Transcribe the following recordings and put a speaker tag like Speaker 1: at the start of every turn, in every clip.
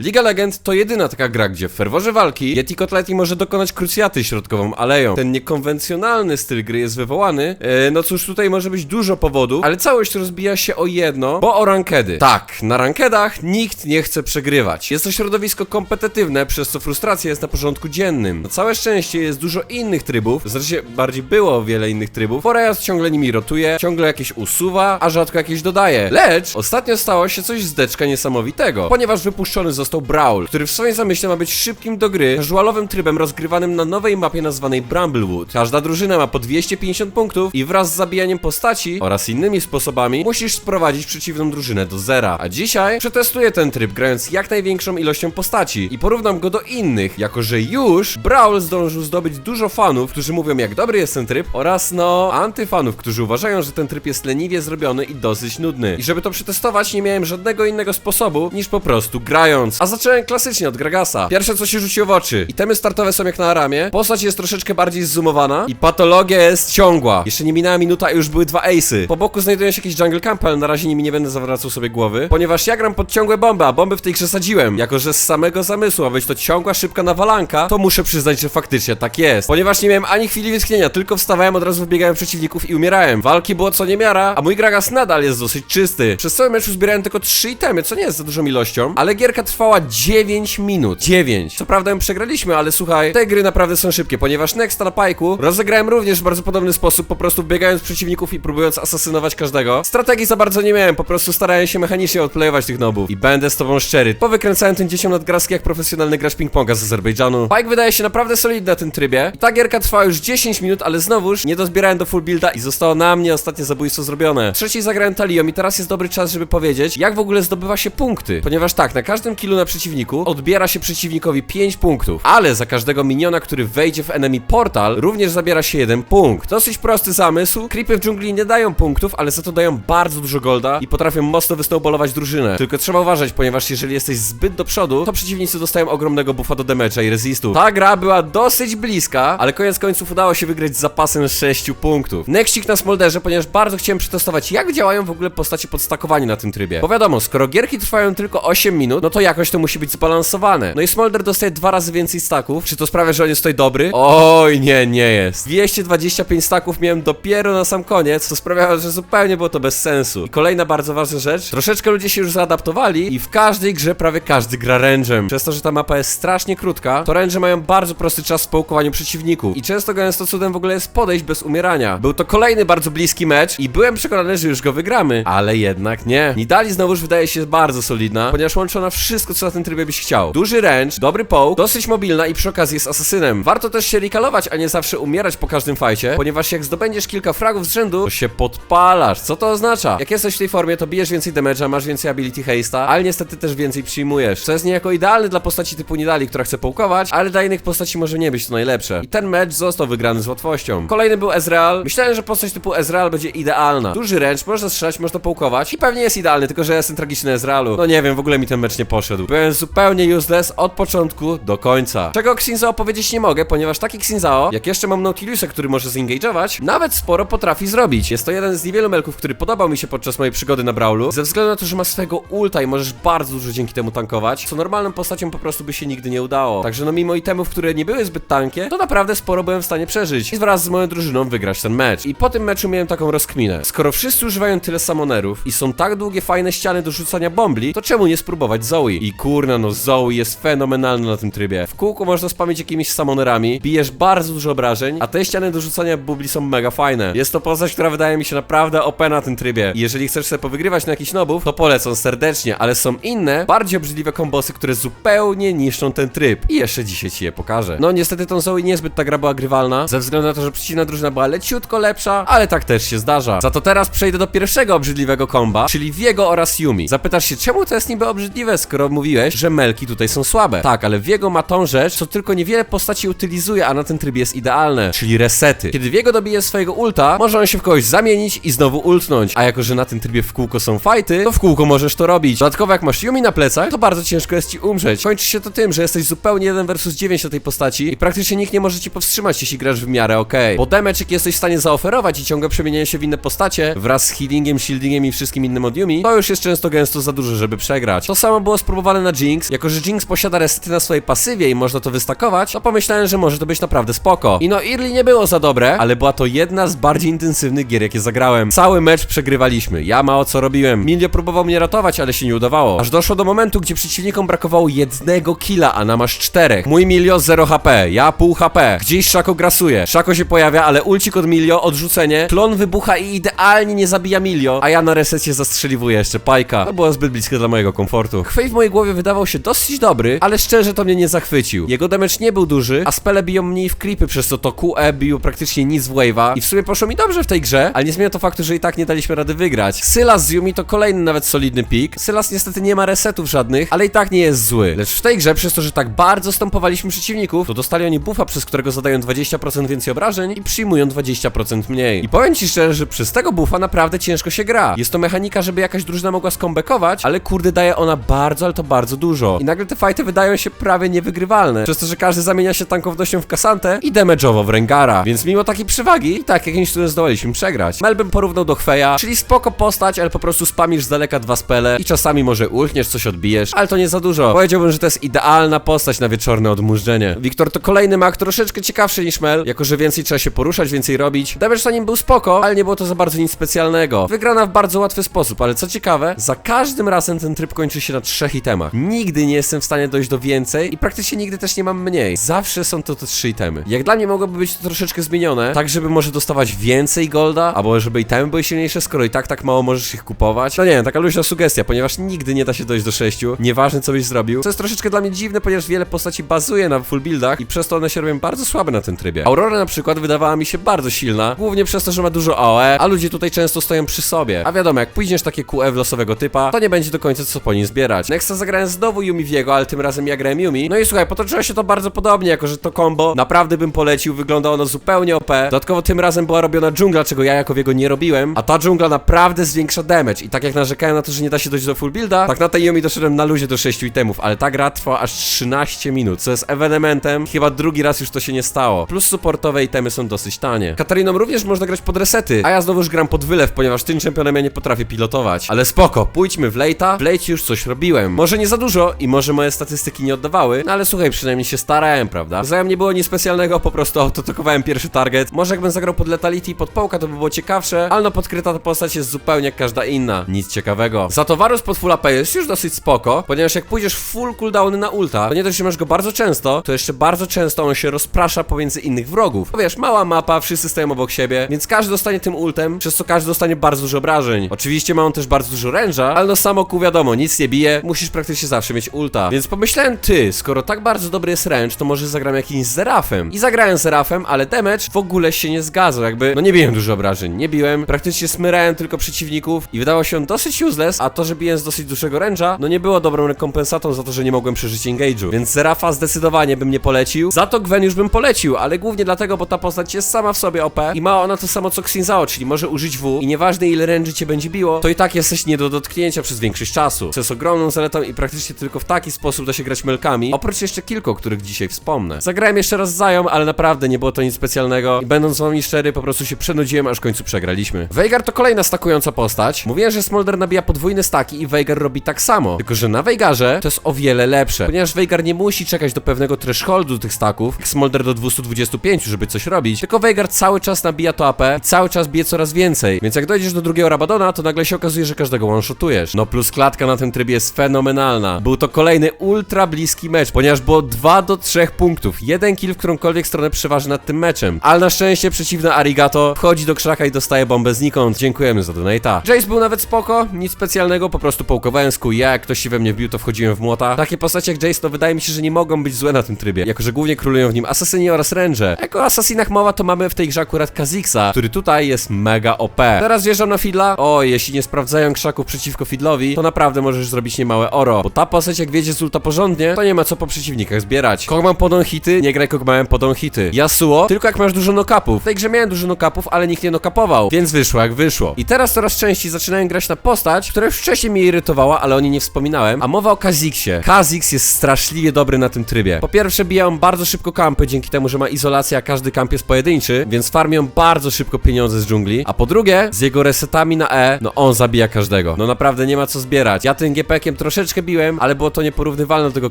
Speaker 1: Liga Legend to jedyna taka gra, gdzie w ferworze walki Yeti Kotleti może dokonać krucjaty środkową aleją. Ten niekonwencjonalny styl gry jest wywołany, e, no cóż, tutaj może być dużo powodów, ale całość rozbija się o jedno, bo o rankedy. Tak, na rankedach nikt nie chce przegrywać. Jest to środowisko kompetytywne, przez co frustracja jest na porządku dziennym. Na całe szczęście jest dużo innych trybów, znaczy bardziej było wiele innych trybów. Forest ciągle nimi rotuje, ciągle jakieś usuwa, a rzadko jakieś dodaje. Lecz ostatnio stało się coś zdeczka niesamowitego, ponieważ wypuszczony został Brawl, który w swoim zamyśle ma być szybkim do gry, casualowym trybem rozgrywanym na nowej mapie nazwanej Bramblewood. Każda drużyna ma po 250 punktów i wraz z zabijaniem postaci oraz innymi sposobami musisz sprowadzić przeciwną drużynę do zera. A dzisiaj przetestuję ten tryb grając jak największą ilością postaci i porównam go do innych, jako że już Brawl zdążył zdobyć dużo fanów, którzy mówią jak dobry jest ten tryb oraz no antyfanów, którzy uważają, że ten tryb jest leniwie zrobiony i dosyć nudny. I żeby to przetestować nie miałem żadnego innego sposobu niż po prostu grając. A zacząłem klasycznie od Gragasa. Pierwsze co się rzuciło w oczy. Itemy startowe są jak na Aramie, postać jest troszeczkę bardziej zoomowana i patologia jest ciągła. Jeszcze nie minęła minuta, a już były dwa ace'y. Po boku znajdują się jakieś jungle campy, ale na razie nimi nie będę zawracał sobie głowy, ponieważ ja gram pod ciągłe bomby, a bomby w tej grze sadziłem. Jako, że z samego zamysłu ma być to ciągła, szybka nawalanka, to muszę przyznać, że faktycznie tak jest. Ponieważ nie miałem ani chwili wytchnienia, tylko wstawałem, od razu wybiegałem przeciwników i umierałem. Walki było co niemiara, a mój Gragas nadal jest dosyć czysty. Przez cały mecz zbierałem tylko 3 itemy, co nie jest za dużą ilością, ale gierka trwała 9 minut. 9. Co prawda ją przegraliśmy, ale słuchaj, te gry naprawdę są szybkie, ponieważ Next na pajku rozegrałem również w bardzo podobny sposób, po prostu biegając przeciwników i próbując asasynować każdego. Strategii za bardzo nie miałem, po prostu starałem się mechanicznie odplayować tych nobów. I będę z tobą szczery, powykręcałem ten dzieciom nadgrazki jak profesjonalny gracz ping-ponga z Azerbejdżanu. Pike wydaje się naprawdę solidny na tym trybie. I ta gierka trwa już 10 minut, ale znowuż nie dozbierałem do full builda i zostało na mnie ostatnie zabójstwo zrobione. Trzeci zagrałem Talią i teraz jest dobry czas, żeby powiedzieć, jak w ogóle zdobywa się punkty. Ponieważ tak, na każdym killu na przeciwniku odbiera się przeciwnikowi 5 punktów, ale za każdego miniona, który wejdzie w enemy portal, również zabiera się jeden punkt. Dosyć prosty zamysł. Creepy w dżungli nie dają punktów, ale za to dają bardzo dużo golda i potrafią mocno wysnowballować drużynę. Tylko trzeba uważać, ponieważ jeżeli jesteś zbyt do przodu, to przeciwnicy dostają ogromnego buffa do damage'a i resistu. Ta gra była dosyć bliska, ale koniec końców udało się wygrać z zapasem 6 punktów. Nextik na Smolderze, ponieważ bardzo chciałem przetestować, jak działają w ogóle postacie podstakowanie na tym trybie. Bo wiadomo, skoro gierki trwają tylko 8 minut, no to jakoś to musi być zbalansowane. No i Smolder dostaje dwa razy więcej staków. Czy to sprawia, że on jest tutaj dobry? Oj, nie, nie jest. 225 staków miałem dopiero na sam koniec, co sprawiało, że zupełnie było to bez sensu. I kolejna bardzo ważna rzecz, troszeczkę ludzie się już zaadaptowali i w każdej grze prawie każdy gra range'em. Przez to, że ta mapa jest strasznie krótka, to range mają bardzo prosty czas w połkowaniu przeciwników. I często gęsto cudem w ogóle jest podejść bez umierania. Był to kolejny bardzo bliski mecz i byłem przekonany, że już go wygramy, ale jednak nie. Nidali znowuż wydaje się bardzo solidna, ponieważ łączy ona wszystko, co na tym trybie byś chciał. Duży range, dobry połk, dosyć mobilna i przy okazji jest asasynem. Warto też się recalować, a nie zawsze umierać po każdym fajcie, ponieważ jak zdobędziesz kilka fragów z rzędu, to się podpalasz. Co to oznacza? Jak jesteś w tej formie, to bijesz więcej damage'a, masz więcej ability haste'a, ale niestety też więcej przyjmujesz. Co jest niejako idealne dla postaci typu Nidali, która chce połkować, ale dla innych postaci może nie być to najlepsze. I ten mecz został wygrany z łatwością. Kolejny był Ezreal. Myślałem, że postać typu Ezreal będzie idealna. Duży range, można strzelać, można połkować i pewnie jest idealny, tylko że ja jestem tragiczny Ezrealu. No nie wiem, w ogóle mi ten mecz nie poszedł. Byłem zupełnie useless od początku do końca. Czego Xinzao powiedzieć nie mogę, ponieważ taki Xinzao, jak jeszcze mam Nautilusa, który może zengage'ować, nawet sporo potrafi zrobić. Jest to jeden z niewielu melków, który podobał mi się podczas mojej przygody na Brawlu, ze względu na to, że ma swojego ulta i możesz bardzo dużo dzięki temu tankować, co normalną postacią po prostu by się nigdy nie udało. Także no mimo itemów, które nie były zbyt tankie, to naprawdę sporo byłem w stanie przeżyć i wraz z moją drużyną wygrać ten mecz. I po tym meczu miałem taką rozkminę. Skoro wszyscy używają tyle samonerów i są tak długie, fajne ściany do rzucania bombli, to czemu nie spróbować Zoe? I kurna no, Zoe jest fenomenalna na tym trybie. W kółku można spamić jakimiś samonerami, bijesz bardzo dużo obrażeń, a te ściany do rzucania bubli są mega fajne. Jest to postać, która wydaje mi się naprawdę OP na tym trybie. I jeżeli chcesz sobie powygrywać na jakichś nobów, to polecą serdecznie, ale są inne, bardziej obrzydliwe kombosy, które zupełnie niszczą ten tryb. I jeszcze dzisiaj ci je pokażę. No niestety tą Zoe niezbyt ta gra była grywalna, ze względu na to, że przeciwna drużyna była leciutko lepsza, ale tak też się zdarza. Za to teraz przejdę do pierwszego obrzydliwego komba, czyli Viego oraz Yumi. Zapytasz się, czemu to jest niby obrzydliwe, skoro mówiłeś, że melki tutaj są słabe. Tak, ale Viego ma tą rzecz, co tylko niewiele postaci utylizuje, a na ten tryb jest idealne, czyli resety. Kiedy Viego dobije swojego ulta, może on się w kogoś zamienić i znowu ultnąć, a jako, że na tym trybie w kółko są fajty, to w kółko możesz to robić. Dodatkowo jak masz Yumi na plecach, to bardzo ciężko jest ci umrzeć. Kończy się to tym, że jesteś zupełnie 1 versus 9 na tej postaci i praktycznie nikt nie może ci powstrzymać, jeśli grasz w miarę okej. Bo damage, jesteś w stanie zaoferować i ciągle przemienianie się w inne postacie, wraz z healingiem, shieldingiem i wszystkim innym od Yumi, to już jest często gęsto za dużo, żeby przegrać. To samo było z zbudowany na Jinx, jako że Jinx posiada resety na swojej pasywie i można to wystakować, to pomyślałem, że może to być naprawdę spoko. I no Early nie było za dobre, ale była to jedna z bardziej intensywnych gier, jakie zagrałem. Cały mecz przegrywaliśmy, ja mało co robiłem. Milio próbował mnie ratować, ale się nie udawało. Aż doszło do momentu, gdzie przeciwnikom brakowało jednego killa, a nam aż czterech. Mój Milio 0 HP, ja pół HP. Gdzieś Szako grasuje. Szako się pojawia, ale ulcik od Milio, odrzucenie. Klon wybucha i idealnie nie zabija Milio, a ja na resecie zastrzeliwuję jeszcze Pajka. To było zbyt bliskie dla mojego komfortu. Chwej w mojej głowie wydawał się dosyć dobry, ale szczerze to mnie nie zachwycił. Jego damage nie był duży, a spele biją mniej w creepy, przez co to QE bił praktycznie nic w wave'a. I w sumie poszło mi dobrze w tej grze, ale nie zmienia to faktu, że i tak nie daliśmy rady wygrać. Sylas z Yumi to kolejny nawet solidny pik. Sylas niestety nie ma resetów żadnych, ale i tak nie jest zły. Lecz w tej grze, przez to, że tak bardzo stąpowaliśmy przeciwników, to dostali oni buffa, przez którego zadają 20% więcej obrażeń i przyjmują 20% mniej. I powiem ci szczerze, że przez tego buffa naprawdę ciężko się gra. Jest to mechanika, żeby jakaś drużyna mogła skombekować, ale kurde daje ona bardzo, ale to bardzo dużo. I nagle te fighty wydają się prawie niewygrywalne, przez to, że każdy zamienia się tankownością w kasantę i damage'owo w Rengara. Więc mimo takiej przewagi, i tak jakimś cudem zdołaliśmy przegrać. Mel bym porównał do Chweja, czyli spoko postać, ale po prostu spamisz z daleka dwa spele i czasami może ulchniesz, coś odbijesz, ale to nie za dużo. Powiedziałbym, że to jest idealna postać na wieczorne odmurzenie. Wiktor to kolejny mak troszeczkę ciekawszy niż Mel, jako że więcej trzeba się poruszać, więcej robić. Damage na nim był spoko, ale nie było to za bardzo nic specjalnego. Wygrana w bardzo łatwy sposób, ale co ciekawe, za każdym razem ten tryb kończy się na trzech itemach. Nigdy nie jestem w stanie dojść do więcej i praktycznie nigdy też nie mam mniej. Zawsze są to te trzy itemy. Jak dla mnie mogłoby być to troszeczkę zmienione, tak żeby może dostawać więcej golda, albo żeby itemy były silniejsze, skoro i tak tak mało możesz ich kupować. No nie wiem, taka luźna sugestia, ponieważ nigdy nie da się dojść do sześciu, nieważne co byś zrobił. Co jest troszeczkę dla mnie dziwne, ponieważ wiele postaci bazuje na full buildach i przez to one się robią bardzo słabe na tym trybie. Aurora na przykład wydawała mi się bardzo silna, głównie przez to, że ma dużo AOE, a ludzie tutaj często stoją przy sobie. A wiadomo, jak pójdziesz takie QE w losowego typa, to nie będzie do końca co po nim zbierać. Nexa zagrałem znowu Yumi Viego, ale tym razem ja grałem Yumi. No i słuchaj, potoczyło się to bardzo podobnie, jako że to combo naprawdę bym polecił, wygląda ono zupełnie OP. Dodatkowo tym razem była robiona dżungla, czego ja jako Viego nie robiłem, a ta dżungla naprawdę zwiększa damage. I tak jak narzekałem na to, że nie da się dojść do full builda, tak na tej Yumi doszedłem na luzie do 6 itemów, ale ta gra trwa aż 13 minut, co jest ewenementem. Chyba drugi raz już to się nie stało. Plus supportowe itemy są dosyć tanie. Katariną również można grać pod resety, a ja znowu już gram pod wylew, ponieważ tym czempionem ja nie potrafię pilotować. Ale spoko, pójdźmy w late'a, w late już coś robiłem. Może nie za dużo i może moje statystyki nie oddawały, no ale słuchaj, przynajmniej się starałem, prawda? Zajem nie było nic specjalnego, po prostu autotokowałem pierwszy target. Może jakbym zagrał pod letality i pod połka, to by było ciekawsze, ale no podkryta ta postać jest zupełnie jak każda inna. Nic ciekawego. Za to Varus pod full AP jest już dosyć spoko, ponieważ jak pójdziesz full cooldowny na ulta, to nie dość, że masz go bardzo często, to jeszcze bardzo często on się rozprasza pomiędzy innych wrogów. Bo wiesz, mała mapa, wszyscy stoją obok siebie, więc każdy dostanie tym ultem, przez co każdy dostanie bardzo dużo obrażeń. Oczywiście ma on też bardzo dużo ręża, ale no samo ku wiadomo, nic nie bije, musisz praktycznie zawsze mieć ulta. Więc pomyślałem, ty, skoro tak bardzo dobry jest ręcz, to może zagram jakimś Zerafem. I zagrałem Zerafem, ale damage w ogóle się nie zgadzał, jakby, no nie biłem dużo obrażeń, nie biłem, praktycznie smyrałem tylko przeciwników i wydawał się dosyć useless, a to, że biłem z dosyć dużego ręża, no nie było dobrą rekompensatą za to, że nie mogłem przeżyć engage'u. Więc Zerafa zdecydowanie bym nie polecił, za to Gwen już bym polecił, ale głównie dlatego, bo ta postać jest sama w sobie OP i ma ona to samo co Xinzao, czyli może użyć W i nieważne ile ręży cię będzie biło, to i tak jesteś nie do dotknięcia przez większość czasu. Co jest ogromną zaletą i praktycznie tylko w taki sposób da się grać melkami, oprócz jeszcze kilku, o których dzisiaj wspomnę. Zagrałem jeszcze raz Zają, ale naprawdę nie było to nic specjalnego i będąc z wami szczery, po prostu się przenudziłem, aż w końcu przegraliśmy. Veigar to kolejna stakująca postać. Mówiłem, że Smolder nabija podwójne staki i Veigar robi tak samo, tylko że na Veigarze to jest o wiele lepsze, ponieważ Veigar nie musi czekać do pewnego thresholdu tych staków, jak Smolder do 225, żeby coś robić, tylko Veigar cały czas nabija to AP i cały czas bije coraz więcej, więc jak dojdziesz do drugiego Rabadona, to nagle się okazuje, że każdego one-shotujesz. No plus klatka na tym trybie jest fenomenalna. Był to kolejny ultra bliski mecz, ponieważ było 2 do 3 punktów. Jeden kill w którąkolwiek stronę przeważy nad tym meczem. Ale na szczęście przeciwna Arigato wchodzi do krzaka i dostaje bombę znikąd. Dziękujemy za donate'a. Jace był nawet spoko, nic specjalnego, po prostu połkowałem z ja jak ktoś się we mnie wbił, to wchodziłem w młota. Takie postacie jak Jace, to wydaje mi się, że nie mogą być złe na tym trybie, jako że głównie królują w nim asasyni oraz range. Jako o asasinach mowa, to mamy w tej grze akurat Kazixa, który tutaj jest mega OP. Teraz wjeżdżam na Fidla. O, jeśli nie sprawdzają krzaków przeciwko Fidlowi, to naprawdę możesz zrobić niemałe oro, bo ta postać jak wiedzie z ulta porządnie, to nie ma co po przeciwnikach zbierać. Kogman podą hity, nie graj Kogmanem podą hity. Yasuo, tylko jak masz dużo nokapów. W tej grze miałem dużo nokapów, ale nikt nie nokapował, więc wyszło jak wyszło. I teraz coraz częściej zaczynają grać na postać, która już wcześniej mnie irytowała, ale o niej nie wspominałem, a mowa o Kha'Zixie. Kha'Zix jest straszliwie dobry na tym trybie. Po pierwsze biją bardzo szybko kampy, dzięki temu, że ma izolację, a każdy kamp jest pojedynczy, więc farmią bardzo szybko pieniądze z dżungli, a po drugie, z jego resetami na E, no on zabija każdego. No naprawdę nie ma co zbierać. Ja tym GP-kiem troszeczkę troszeczkę biłem, ale było to nieporównywalne do tego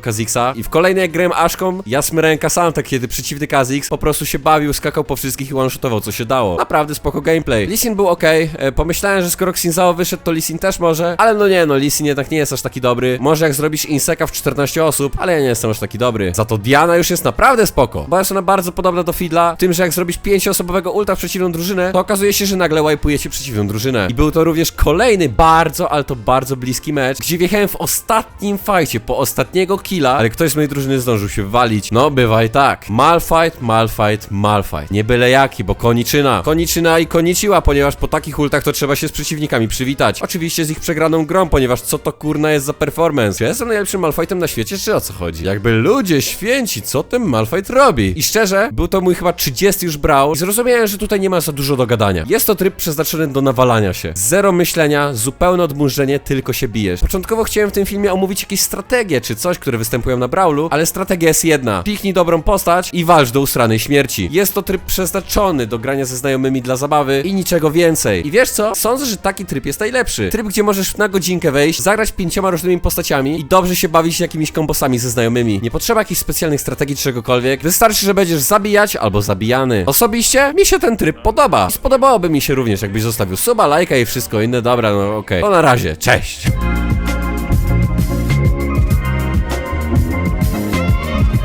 Speaker 1: Kazixa. I w kolejnej jak grałem Aszką, ja smyrałem Kasanta, kiedy przeciwny Kazix po prostu się bawił, skakał po wszystkich i one-shotował, co się dało. Naprawdę spoko gameplay. Lisin był ok, e, pomyślałem, że skoro Xinzao wyszedł, to Lisin też może, ale no nie, no Lisin jednak nie jest aż taki dobry. Może jak zrobisz Inseka w 14 osób, ale ja nie jestem aż taki dobry. Za to Diana już jest naprawdę spoko, bo jest ona bardzo podobna do Fidla, tym, że jak zrobisz 5-osobowego ulta w przeciwną drużynę, to okazuje się, że nagle wipe'ujecie przeciwną drużynę. I był to również kolejny bardzo, ale to bardzo bliski mecz, gdzie wjechałem w ostatnim fajcie, po ostatniego killa, ale ktoś z mojej drużyny zdążył się wywalić. No, bywa i tak. Malfight, malfight, malfight. Nie byle jaki, bo koniczyna. Koniczyna i koniciła, ponieważ po takich ultach to trzeba się z przeciwnikami przywitać. Oczywiście z ich przegraną grą, ponieważ co to kurna jest za performance? Czy ja jestem najlepszym malfightem na świecie, czy o co chodzi? Jakby ludzie święci, co ten malfight robi? I szczerze, był to mój chyba 30 już brał i zrozumiałem, że tutaj nie ma za dużo do gadania. Jest to tryb przeznaczony do nawalania się. Zero myślenia, zupełne odmurzenie, tylko się bijesz. Początkowo chciałem w tym filmie omówić jakieś strategie czy coś, które występują na Brawlu, ale strategia jest jedna. Piknij dobrą postać i walcz do usranej śmierci. Jest to tryb przeznaczony do grania ze znajomymi dla zabawy i niczego więcej. I wiesz co? Sądzę, że taki tryb jest najlepszy. Tryb, gdzie możesz na godzinkę wejść, zagrać pięcioma różnymi postaciami i dobrze się bawić jakimiś kombosami ze znajomymi. Nie potrzeba jakichś specjalnych strategii czy czegokolwiek. Wystarczy, że będziesz zabijać albo zabijany. Osobiście mi się ten tryb podoba. Spodobałoby mi się również, jakbyś zostawił suba, lajka i wszystko inne. Dobra, no okej. To na razie, cześć!